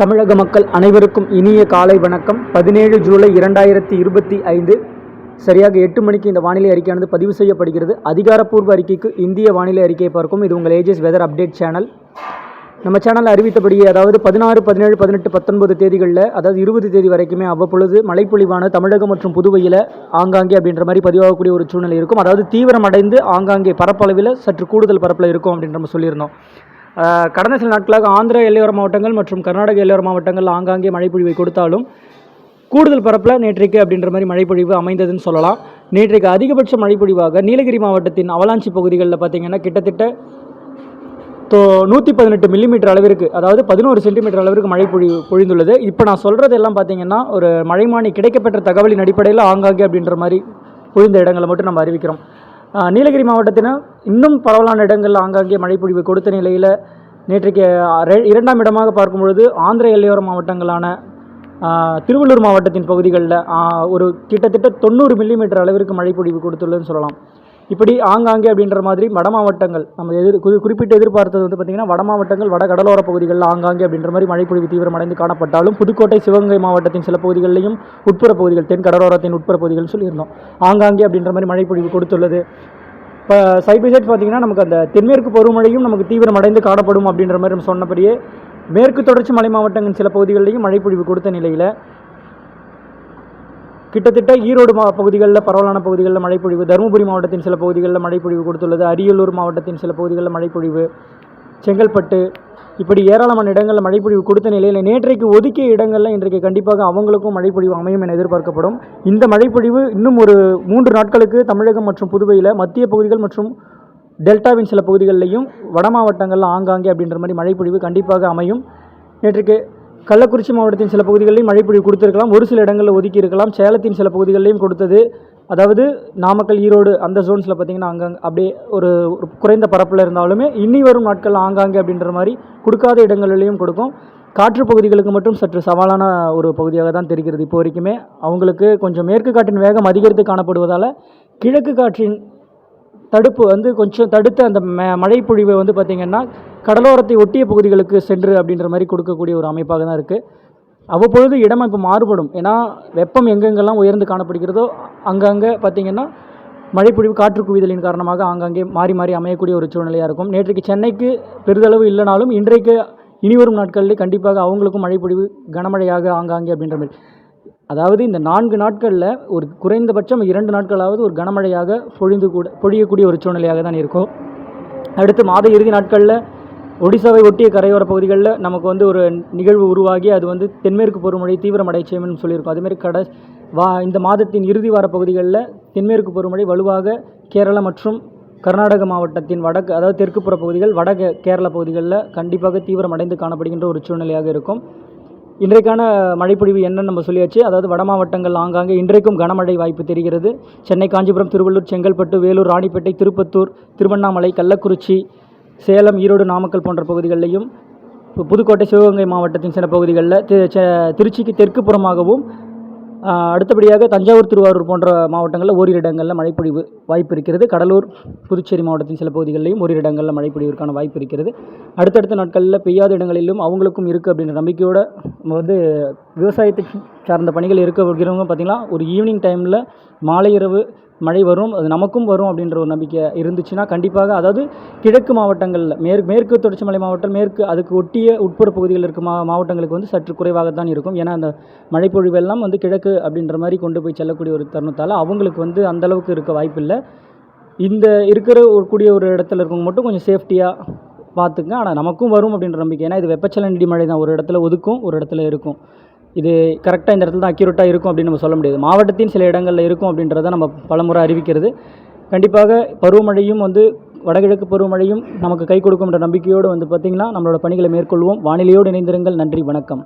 தமிழக மக்கள் அனைவருக்கும் இனிய காலை வணக்கம். பதினேழு ஜூலை இரண்டாயிரத்தி இருபத்தி ஐந்து சரியாக எட்டு மணிக்கு இந்த வானிலை அறிக்கையானது பதிவு செய்யப்படுகிறது. அதிகாரப்பூர்வ அறிக்கைக்கு இந்திய வானிலை அறிக்கையை பார்க்கும். இது உங்கள் ஏஜஸ் வெதர் அப்டேட் சேனல் நம்ம சேனலில் அறிவித்தபடியே அதாவது பதினாறு பதினேழு பதினெட்டு பத்தொன்பது தேதிகளில் அதாவது இருபது தேதி வரைக்குமே அவ்வப்பொழுது மழைப்பொழிவான தமிழகம் மற்றும் புதுவையில் ஆங்காங்கே அப்படின்ற மாதிரி பதிவாகக்கூடிய ஒரு சூழ்நிலை இருக்கும். அதாவது தீவிரமடைந்து ஆங்காங்கே பரப்பளவில் சற்று கூடுதல் பரப்பில் இருக்கும் அப்படின்ற நம்ம சொல்லியிருந்தோம். கடந்த சில நாட்களாக ஆந்திர எல்லையோர மாவட்டங்கள் மற்றும் கர்நாடக எல்லையோர மாவட்டங்கள் ஆங்காங்கே மழைப்பொழிவை கொடுத்தாலும் கூடுதல் பரப்பில் நேற்றைக்கு அப்படின்ற மாதிரி மழைப்பொழிவு அமைந்ததுன்னு சொல்லலாம். நேற்றைக்கு அதிகபட்ச மழைப்பொழிவாக நீலகிரி மாவட்டத்தின் அவலாஞ்சி பகுதிகளில் பார்த்திங்கன்னா கிட்டத்தட்ட தோ நூற்றி பதினெட்டு மில்லிமீட்டர் அளவிற்கு அதாவது பதினோரு சென்டிமீட்டர் அளவிற்கு மழை பொழி பொழிந்துள்ளது. இப்போ நான் சொல்கிறது எல்லாம் பார்த்திங்கன்னா ஒரு மழைமானி கிடைக்கப்பெற்ற தகவலின் அடிப்படையில் ஆங்காங்கே அப்படின்ற மாதிரி பொழிந்த இடங்களை மட்டும் நம்ம அறிவிக்கிறோம். நீலகிரி மாவட்டத்தின இன்னும் பரவலான இடங்களில் ஆங்காங்கே மழைப்பொழிவு கொடுத்த நிலையில் நேற்றைக்கு இரண்டாம் இடமாக பார்க்கும் பொழுது ஆந்திர எல்லையோர மாவட்டங்களான திருவள்ளூர் மாவட்டத்தின் பகுதிகளில் ஒரு கிட்டத்தட்ட தொண்ணூறு மில்லிமீட்டர் அளவிற்கு மழைப்பொழிவு கொடுத்துள்ளதுன்னு சொல்லலாம். இப்படி ஆங்காங்கே அப்படின்ற மாதிரி வட மாவட்டங்கள் நம்ம எதிர் குறி- குறிப்பிட்டு எதிர்பார்த்தது வந்து பார்த்திங்கன்னா வட மாவட்டங்கள் வட கடலோர பகுதிகளில் ஆங்காங்கே அப்படின்ற மாதிரி மழைப்பொழிவு தீவிரமடைந்து காணப்பட்டாலும் புதுக்கோட்டை சிவகங்கை மாவட்டத்தின் சில பகுதிகளிலையும் உட்புற பகுதிகள் தென் கடலோரத்தின் உட்புற பகுதிகள் சொல்லியிருந்தோம். ஆங்காங்கே அப்படின்ற மாதிரி மழைப்பொழிவு கொடுத்துள்ளது. இப்போ சைட் பை சைட் பார்த்தீங்கன்னா நமக்கு அந்த தென்மேற்கு பருவமழையும் நமக்கு தீவிரமடைந்து காணப்படும் அப்படின்ற மாதிரி நம்ம சொன்னபடியே மேற்கு தொடர்ச்சி மலை மாவட்டங்களின் சில பகுதிகளிலையும் மழைப்பொழிவு கொடுத்த நிலையில் கிட்டத்தட்ட ஈரோடு மா பகுதிகளில் பரவலான பகுதிகளில் மழைப்பொழிவு தருமபுரி மாவட்டத்தின் சில பகுதிகளில் மழைப்பொழிவு கொடுத்துள்ளது. அரியலூர் மாவட்டத்தின் சில பகுதிகளில் மழைப்பொழிவு செங்கல்பட்டு இப்படி ஏராளமான இடங்களில் மழைப்பொழிவு கொடுத்த நிலையில் நேற்றைக்கு ஒதுக்கிய இடங்களில் இன்றைக்கு கண்டிப்பாக அவங்களுக்கும் மழைப்பொழிவு அமையும் என எதிர்பார்க்கப்படும். இந்த மழைப்பொழிவு இன்னும் ஒரு மூன்று நாட்களுக்கு தமிழகம் மற்றும் புதுவையில் மத்திய பகுதிகள் மற்றும் டெல்டாவின் சில பகுதிகளிலையும் வட மாவட்டங்களில் ஆங்காங்கே அப்படின்ற மாதிரி மழைப்பொழிவு கண்டிப்பாக அமையும். நேற்றுக்கு கள்ளக்குறிச்சி மாவட்டத்தின் சில பகுதிகளிலும் மழைப்பொழிவு கொடுத்துருக்கலாம். ஒரு சில இடங்களில் ஒதுக்கி இருக்கலாம். சேலத்தின் சில பகுதிகளிலையும் கொடுத்தது. அதாவது நாமக்கல் ஈரோடு அந்த ஜோன்ஸில் பார்த்திங்கன்னா அங்கங்கே அப்படியே ஒரு ஒரு குறைந்த பரப்பில் இருந்தாலுமே இனி வரும் நாட்கள் ஆங்காங்கே அப்படின்ற மாதிரி கொடுக்காத இடங்களிலையும் கொடுக்கும். காற்று பகுதிகளுக்கு மட்டும் சற்று சவாலான ஒரு பகுதியாக தான் தெரிகிறது. இப்போ வரைக்குமே அவங்களுக்கு கொஞ்சம் மேற்கு காற்றின் வேகம் அதிகரித்து காணப்படுவதால் கிழக்கு காற்றின் தடுப்பு வந்து கொஞ்சம் தடுத்து அந்த ம மழைப்பொழிவை வந்து பார்த்திங்கன்னா கடலோரத்தை ஒட்டிய பகுதிகளுக்கு சென்று அப்படின்ற மாதிரி கொடுக்கக்கூடிய ஒரு அமைப்பாக தான் இருக்குது அவ்வப்பொழுது இடம் இப்போ மாறுபடும். ஏன்னா வெப்பம் எங்கெங்கெல்லாம் உயர்ந்து காணப்படுகிறதோ அங்கங்கே பார்த்திங்கன்னா மழைப்பொழிவு காற்று குவிதலின் காரணமாக ஆங்காங்கே மாறி மாறி அமையக்கூடிய ஒரு சூழ்நிலையாக இருக்கும். நேற்றைக்கு சென்னைக்கு பெரிதளவு இல்லைனாலும் இன்றைக்கு இனிவரும் நாட்களில் கண்டிப்பாக அவங்களுக்கும் மழைப்பொழிவு கனமழையாக ஆங்காங்கே அப்படின்ற மாதிரி. அதாவது இந்த நான்கு நாட்களில் ஒரு குறைந்தபட்சம் இரண்டு நாட்களாவது ஒரு கனமழையாக பொழிந்து கூட பொழியக்கூடிய ஒரு சூழ்நிலையாக தான் இருக்கும். அடுத்து மாத இறுதி நாட்களில் ஒடிசாவை ஒட்டிய கரையோர பகுதிகளில் நமக்கு வந்து ஒரு நிகழ்வு உருவாகி அது வந்து தென்மேற்கு பருவமழை தீவிரமடை செய்யும்னு சொல்லியிருக்கோம். அதேமாதிரி கட வா இந்த மாதத்தின் இறுதி வார பகுதிகளில் தென்மேற்கு பருவமழை வலுவாக கேரளா மற்றும் கர்நாடக மாவட்டத்தின் வடக்கு அதாவது தெற்குப்புற பகுதிகள் வட கேரள பகுதிகளில் கண்டிப்பாக தீவிரமடைந்து காணப்படுகின்ற ஒரு சூழ்நிலையாக இருக்கும். இன்றைக்கான மழைப்பொழிவு என்னன்னு நம்ம சொல்லியாச்சு. அதாவது வட மாவட்டங்கள் ஆங்காங்கே இன்றைக்கும் கனமழை வாய்ப்பு தெரிகிறது. சென்னை காஞ்சிபுரம் திருவள்ளூர் செங்கல்பட்டு வேலூர் ராணிப்பேட்டை திருப்பத்தூர் திருவண்ணாமலை கள்ளக்குறிச்சி சேலம் ஈரோடு நாமக்கல் போன்ற பகுதிகளிலையும் புதுக்கோட்டை சிவகங்கை மாவட்டத்தின் சில பகுதிகளில் திருச்சிக்கு தெற்கு புறமாகவும் அடுத்தபடியாக தஞ்சாவூர் திருவாரூர் போன்ற மாவட்டங்களில் ஓரிரு இடங்களில் மழைப்பொழிவு வாய்ப்பு இருக்கிறது. கடலூர் புதுச்சேரி மாவட்டத்தின் சில பகுதிகளிலையும் ஓரிரு இடங்களில் மழைப்பொழிவிற்கான வாய்ப்பு இருக்கிறது. அடுத்தடுத்த நாட்களில் பெய்யாத இடங்களிலும் அவங்களுக்கும் இருக்குது அப்படின்ற நம்பிக்கையோடு வந்து விவசாயத்தை சார்ந்த பணிகள் இருக்க இருக்கிறவங்க பார்த்திங்கன்னா ஒரு ஈவினிங் டைமில் மாலை இரவு மழை வரும் அது நமக்கும் வரும் அப்படின்ற ஒரு நம்பிக்கை இருந்துச்சுன்னா கண்டிப்பாக அதாவது கிழக்கு மாவட்டங்களில் மேற்கு மேற்கு தொடர்ச்சி மலை மாவட்டம் மேற்கு அதுக்கு ஒட்டிய உட்புற பகுதிகளில் இருக்க மா மாவட்டங்களுக்கு வந்து சற்று குறைவாக தான் இருக்கும். ஏன்னா அந்த மழைப்பொழிவெல்லாம் வந்து கிழக்கு அப்படின்ற மாதிரி கொண்டு போய் செல்லக்கூடிய ஒரு தருணத்தால் அவங்களுக்கு வந்து அந்தளவுக்கு இருக்க வாய்ப்பில்லை. இந்த இருக்கிற ஒரு கூடிய ஒரு இடத்துல இருக்கவங்க மட்டும் கொஞ்சம் சேஃப்டியாக பார்த்துங்க ஆனால் நமக்கும் வரும் அப்படின்ற நம்பிக்கை. ஏன்னா இது வெப்பச்சலனடி மழை தான். ஒரு இடத்துல ஒதுக்கும் ஒரு இடத்துல இருக்கும். இது கரெக்டாக இந்த இடத்துல தான் அக்யூரேட்டாக இருக்கும் அப்படின்னு நம்ம சொல்ல முடியாது. மாவட்டத்தின் சில இடங்களில் இருக்கும் அப்படின்றத நம்ம பலமுறை அறிவிக்கிறது. கண்டிப்பாக பருவமழையும் வந்து வடகிழக்கு பருவமழையும் நமக்கு கை கொடுக்கும் என்ற நம்பிக்கையோடு வந்து பார்த்திங்கன்னா நம்மளோட பணிகளை மேற்கொள்வோம். வானிலையோடு இணைந்திருங்கள். நன்றி வணக்கம்.